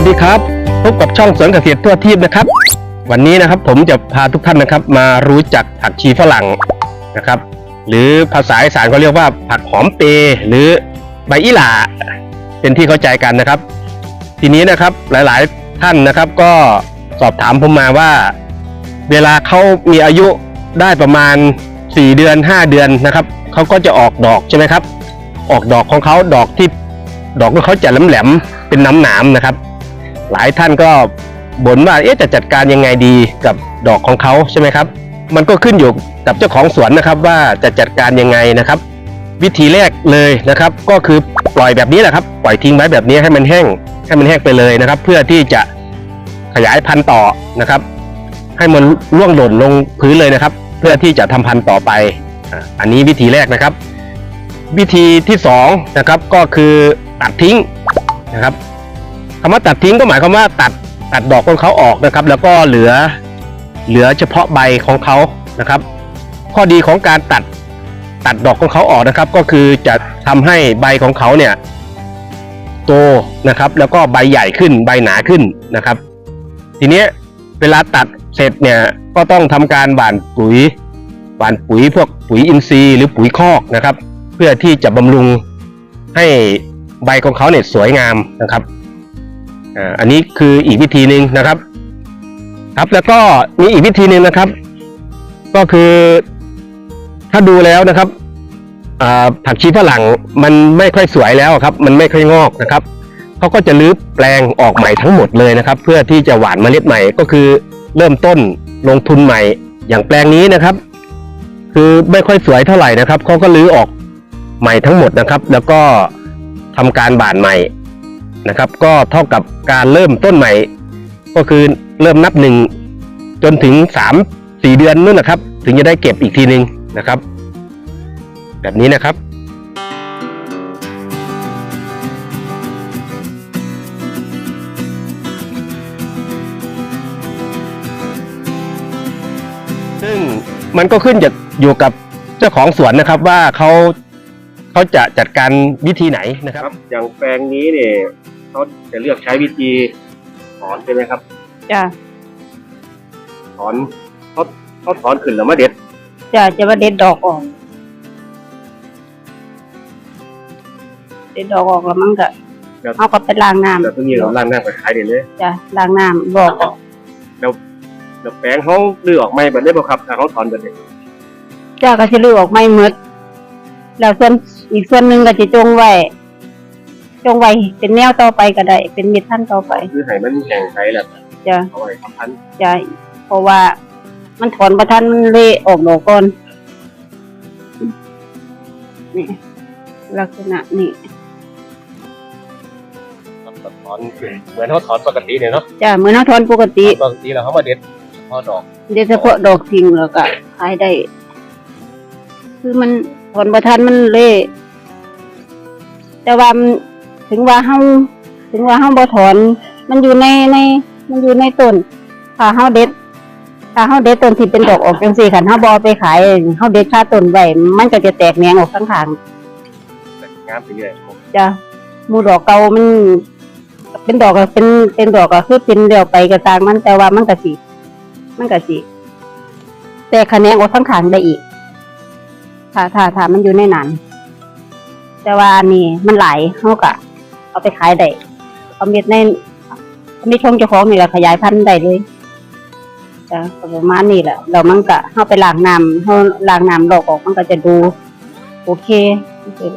วัสดีครับ พบกับช่องสวนเกษตรทั่วทีปนะครับ วันนี้นะครับผมจะพาทุกท่านนะครับ มารู้จักผักชีฝรั่งนะครับ หรือภาษาอีสานเขาเรียกว่าผักหอมเปรย์หรือใบอีหล่าเป็นที่เข้าใจกันนะครับ ทีนี้นะครับหลายๆท่านนะครับ ก็สอบถามผมมาว่า เวลาเขามีอายุได้ประมาณ 4 เดือน 5 เดือนนะครับเขาก็จะออกดอกใช่ไหมครับ ออกดอกของเขาดอกที่ดอกของเขาจะแหลมๆเป็นน้ำหนามนะครับ หลายท่านก็บ่นว่าเอ๊ะจะจัดการยังไงดีกับดอกของเขาใช่ไหมครับ มันก็ขึ้นอยู่กับเจ้าของสวนนะครับว่าจะจัดการยังไงนะครับ วิธีแรกเลยนะครับ ก็คือปล่อยแบบนี้แหละครับ ปล่อยทิ้งไว้แบบนี้ให้มันแห้งให้มันแห้งไปเลยนะครับ เพื่อที่จะขยายพันธุ์ต่อนะครับ ให้มันร่วงหล่นลงพื้นเลยนะครับ เพื่อที่จะทำพันธุ์ต่อไปอันนี้วิธีแรกนะครับ วิธีที่สองนะครับก็คือตัดทิ้งนะครับ คำว่าตัดทิ้งก็หมายความว่าตัดตัดดอกของเขาออกนะครับ แล้วก็เหลือเหลือเฉพาะใบของเขานะครับ ข้อดีของการตัดตัดดอกของเขาออกนะครับ ก็คือจะทำให้ใบของเขาเนี่ยโตนะครับ แล้วก็ใบใหญ่ขึ้นใบหนาขึ้นนะครับ ทีนี้เวลาตัดเสร็จเนี่ยก็ต้องทำการหว่านปุ๋ยหว่านปุ๋ยพวกปุ๋ยอินทรีย์หรือปุ๋ยคอกนะครับ เพื่อที่จะบำรุงให้ใบของเขาเนี่ยสวยงามนะครับ อันนี้คืออีกวิธีหนึ่งนะครับ ครับแล้วก็มีอีกวิธีหนึ่งนะครับ ก็คือถ้าดูแล้วนะครับผักชีฝรั่งมันไม่ค่อยสวยแล้วครับ มันไม่ค่อยงอกนะครับเขาก็จะรื้อแปลงออกใหม่ทั้งหมดเลยนะครับ เพื่อที่จะหวานเมล็ดใหม่ก็คือเริ่มต้นลงทุนใหม่อย่างแปลงนี้นะครับ คือไม่ค่อยสวยเท่าไหร่นะครับเขาก็รื้อออกใหม่ทั้งหมดนะครับ แล้วก็ทำการบานใหม่ นะครับ ก็เท่ากับการเริ่มต้นใหม่ ก็คือเริ่มนับหนึ่งจนถึงสามสี่เดือนนู่นนะครับ ถึงจะได้เก็บอีกทีหนึ่งนะครับ แบบนี้นะครับซึ่งมันก็ขึ้นจะอยู่กับเจ้าของสวนนะครับว่าเขา เขาจะจัดการวิธีไหนนะครับ อย่างแปลงนี้เนี่ยเขาจะเลือกใช้วิธีถอนใช่ไหมครับ จ้ะถอนเขาเขาถอนขึ้นแล้วมาเด็ด จ้ะจะว่าเด็ดดอกออก เด็ดดอกออกแล้วมันก็เอาก็ไปล้างน้ำแล้วตรงนี้เราล้างหน้าไปขายเด็ดเลยจ้ะล้างน้ำบอกออกแล้วแปลงเขาเลือกออกไม่แบบนี้บ่ครับถ้าเขาถอนแบบนี้จ้ะก็จะลือออกไม่หมดแล้วส่วน อีกส่วนหนึ่งก็จะจงไว้จงไว้เป็นแนวต่อไปก็ได้ เป็นเม็ดพันธุ์ต่อไปคือให้มันแห้งไปแล้วจ้ะเอาไว้ทำพันธุ์จ้ะเพราะว่า มันถอนประทันมันเละออกดอกก่อนนี่ลักษณะนี่ครับถอนขึ้นเหมือนเขาถอนปกติเนี่ยเนาะจ้ะเหมือนเราถอนปกติปกติแล้วเขามาเด็ดเฉพาะดอกเดี๋ยวเฉพาะดอกทิ้งแล้วก็ขายได้ คือมันผลประทานมันเละ แต่ว่ามันถึงว่าเฮาถึงว่าเฮาบ่ถอน มันอยู่ในใน มันอยู่ในต้นถ้าเฮาเด็ดถ้าเฮาเด็ดต้นที่เป็นดอกออกจังซี่คันเฮาบ่เอาไปขายเฮาเด็ดค่าต้นไว้มันก็จะแตกแหนงออกข้างทางงามไปเรื่อยจ้ะหมู่ดอกเก่ามัน เป็นดอกก็เป็นเป็นดอกก็คือเป็นเดียวไปก็ตามมันแต่ว่ามันก็สิมันก็สิแต่คะแนนออกข้างขางได้อีกถ้าถ้าถ้ามันอยู่ในนั้น แต่ว่าอันนี้มันหลายเขาก็เอาไปขายได้เอาเม็ดในเอาเม็ดชงเจ้าของนี่แหละขยายพันธุ์ได้เลยจ้ะประมาณนี้แหละแล้วมันก็เข้าไปล้างน้ำเขาล้างน้ำดอกออกมันก็จะดู โอเคนี่คือ